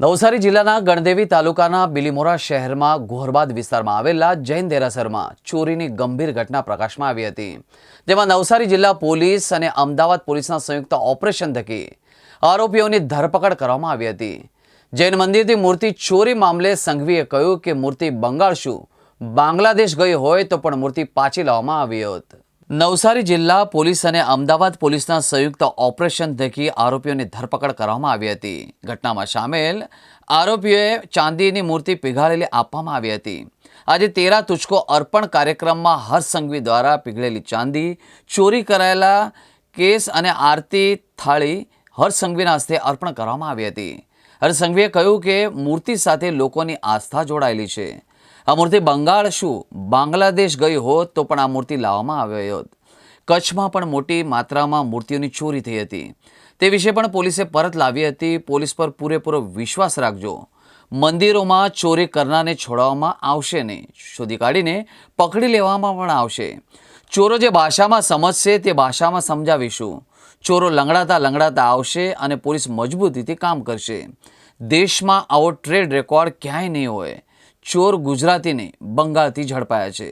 નવસારી જિલ્લાના ગણદેવી તાલુકાના બિલીમોરા શહેરમાં ઘોરબાદ વિસ્તારમાં આવેલા જૈન દેરાસરમાં ચોરીની ગંભીર ઘટના પ્રકાશમાં આવી હતી. જેમાં નવસારી જિલ્લા પોલીસ અને અમદાવાદ પોલીસના સંયુક્ત ઓપરેશન થકી આરોપીઓની ધરપકડ કરવામાં આવી હતી. જૈન મંદિરથી મૂર્તિ ચોરી મામલે સંઘવીએ કહ્યું કે મૂર્તિ બંગાળ શું બાંગ્લાદેશ ગઈ હોય તો પણ મૂર્તિ પાછી લાવવામાં આવી હોત. નવસારી જિલ્લા પોલીસ અને અમદાવાદ પોલીસના સંયુક્ત ઓપરેશન થકી આરોપીઓની ધરપકડ કરવામાં આવી હતી. ઘટનામાં સામેલ આરોપીઓએ ચાંદીની મૂર્તિ પીઘાળેલી આપવામાં આવી હતી. આજે તેરા તુચકો અર્પણ કાર્યક્રમમાં હર્ષસંઘવી દ્વારા પીઘળેલી ચાંદી, ચોરી કરાયેલા કેસ અને આરતી થાળી હર્ષસંઘવીના હસ્તે અર્પણ કરવામાં આવી હતી. હર્ષસંઘવીએ કહ્યું કે મૂર્તિ સાથે લોકોની આસ્થા જોડાયેલી છે. આ મૂર્તિ બંગાળ શું? બાંગ્લાદેશ ગઈ હોત તો પણ આ મૂર્તિ લાવવામાં આવી હોત. કચ્છમાં પણ મોટી માત્રામાં મૂર્તિઓની ચોરી થઈ હતી. તે વિશે પણ પોલીસે પરત લાવી હતી. પોલીસ પર પૂરેપૂરો વિશ્વાસ રાખજો. મંદિરોમાં ચોરી કરનારને છોડવામાં આવશે નહીં. શોધી કાઢીને પકડી લેવામાં પણ આવશે. ચોરો જે ભાષામાં સમજશે તે ભાષામાં સમજાવીશું. ચોરો લંગડાતા લંગડાતા આવશે અને પોલીસ મજબૂતીથી કામ કરશે. દેશમાં આવો ટ્રેડ રેકોર્ડ ક્યાંય નહીં હોય. ચોર ગુજરાતીને બંગાળથી ઝડપાયા છે.